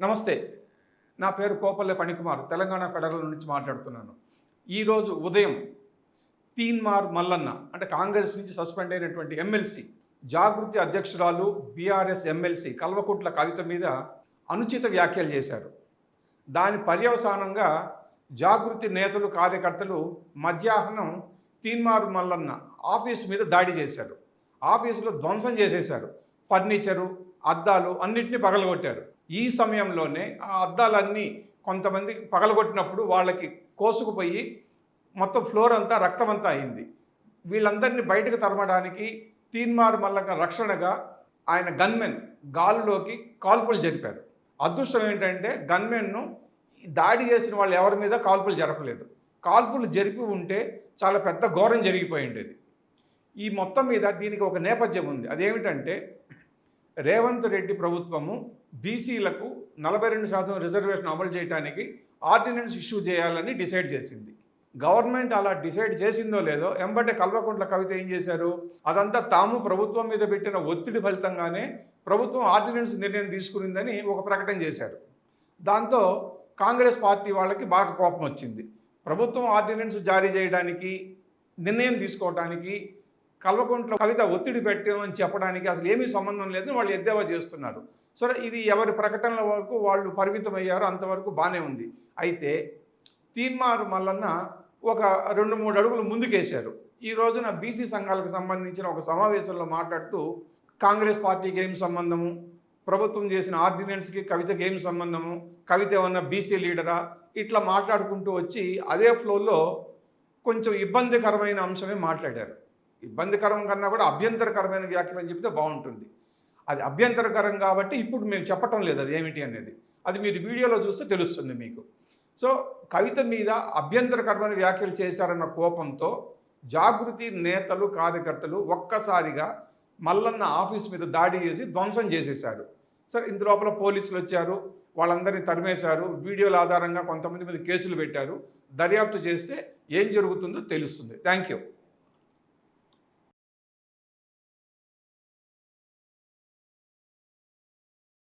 నమస్తే. నా పేరు కోపల్లె ఫణికుమార్. తెలంగాణ ఫెడరల్ నుంచి మాట్లాడుతున్నాను. ఈరోజు ఉదయం తీన్మార్ మల్లన్న అంటే కాంగ్రెస్ నుంచి సస్పెండ్ అయినటువంటి ఎమ్మెల్సీ జాగృతి అధ్యక్షురాలు బీఆర్ఎస్ ఎమ్మెల్సీ కల్వకుంట్ల కవిత మీద అనుచిత వ్యాఖ్యలు చేశారు. దాని పర్యవసానంగా జాగృతి నేతలు కార్యకర్తలు మధ్యాహ్నం తీన్మార్ మల్లన్న ఆఫీస్ మీద దాడి చేశారు. ఆఫీసులో ధ్వంసం చేసేశారు. ఫర్నిచరు అద్దాలు అన్నింటినీ పగలగొట్టారు. ఈ సమయంలోనే ఆ అద్దాలన్నీ కొంతమంది పగలగొట్టినప్పుడు వాళ్ళకి కోసుకుపోయి మొత్తం ఫ్లోర్ అంతా రక్తం అంతా అయింది. వీళ్ళందరినీ బయటకు తరమడానికి తీన్మార్ మల్లక రక్షణగా ఆయన గన్మెన్ గాలిలోకి కాల్పులు జరిపారు. అదృష్టం ఏంటంటే గన్మెన్ను దాడి చేసిన వాళ్ళు ఎవరి మీద కాల్పులు జరపలేదు. కాల్పులు జరిపి ఉంటే చాలా పెద్ద ఘోరం జరిగిపోయి ఉండేది. ఈ మొత్తం మీద దీనికి ఒక నేపథ్యం ఉంది. అదేమిటంటే రేవంత్ రెడ్డి ప్రభుత్వము బీసీలకు నలభై రెండు శాతం రిజర్వేషన్ అమలు చేయడానికి ఆర్డినెన్స్ ఇష్యూ చేయాలని డిసైడ్ చేసింది. గవర్నమెంట్ అలా డిసైడ్ చేసిందో లేదో ఎంబటే కల్వకుంట్ల కవిత ఏం చేశారు? అదంతా తాము ప్రభుత్వం మీద పెట్టిన ఒత్తిడి ఫలితంగానే ప్రభుత్వం ఆర్డినెన్స్ నిర్ణయం తీసుకునిందని ఒక ప్రకటన చేశారు. దాంతో కాంగ్రెస్ పార్టీ వాళ్ళకి బాగా కోపం వచ్చింది. ప్రభుత్వం ఆర్డినెన్స్ జారీ చేయడానికి నిర్ణయం తీసుకోవడానికి కల్వకుంట్ల కవిత ఒత్తిడి పెట్టామని చెప్పడానికి అసలు ఏమీ సంబంధం లేదని వాళ్ళు ఎద్దేవా చేస్తున్నారు. సరే ఇది ఎవరి ప్రకటనల వరకు వాళ్ళు పరిమితమయ్యారు అంతవరకు బాగానే ఉంది. అయితే తీర్మారు మల్లన్న ఒక రెండు మూడు అడుగులు ముందుకేశారు. ఈ రోజున బీసీ సంఘాలకు సంబంధించిన ఒక సమావేశంలో మాట్లాడుతూ కాంగ్రెస్ పార్టీకి ఏం సంబంధము? ప్రభుత్వం చేసిన ఆర్డినెన్స్కి కవితకి ఏం సంబంధము? కవిత ఏమన్నా బీసీ లీడరా? ఇట్లా మాట్లాడుకుంటూ వచ్చి అదే ఫ్లోలో కొంచెం ఇబ్బందికరమైన అంశమే మాట్లాడారు. ఇబ్బందికరం కన్నా కూడా అభ్యంతరకరమైన వ్యాఖ్యలు అని చెప్తే బాగుంటుంది. అది అభ్యంతరకరం కాబట్టి ఇప్పుడు మేము చెప్పటం లేదు అది ఏమిటి అనేది. అది మీరు వీడియోలో చూస్తే తెలుస్తుంది మీకు. సో కవిత మీద అభ్యంతరకరమైన వ్యాఖ్యలు చేశారన్న కోపంతో జాగృతి నేతలు కార్యకర్తలు ఒక్కసారిగా మల్లన్న ఆఫీస్ మీద దాడి చేసి ధ్వంసం చేసేశారు. సరే ఇంత లోపల పోలీసులు వచ్చారు వాళ్ళందరినీ తరిమేశారు వీడియోల ఆధారంగా కొంతమంది మీద కేసులు పెట్టారు. దర్యాప్తు చేస్తే ఏం జరుగుతుందో తెలుస్తుంది. Thank you.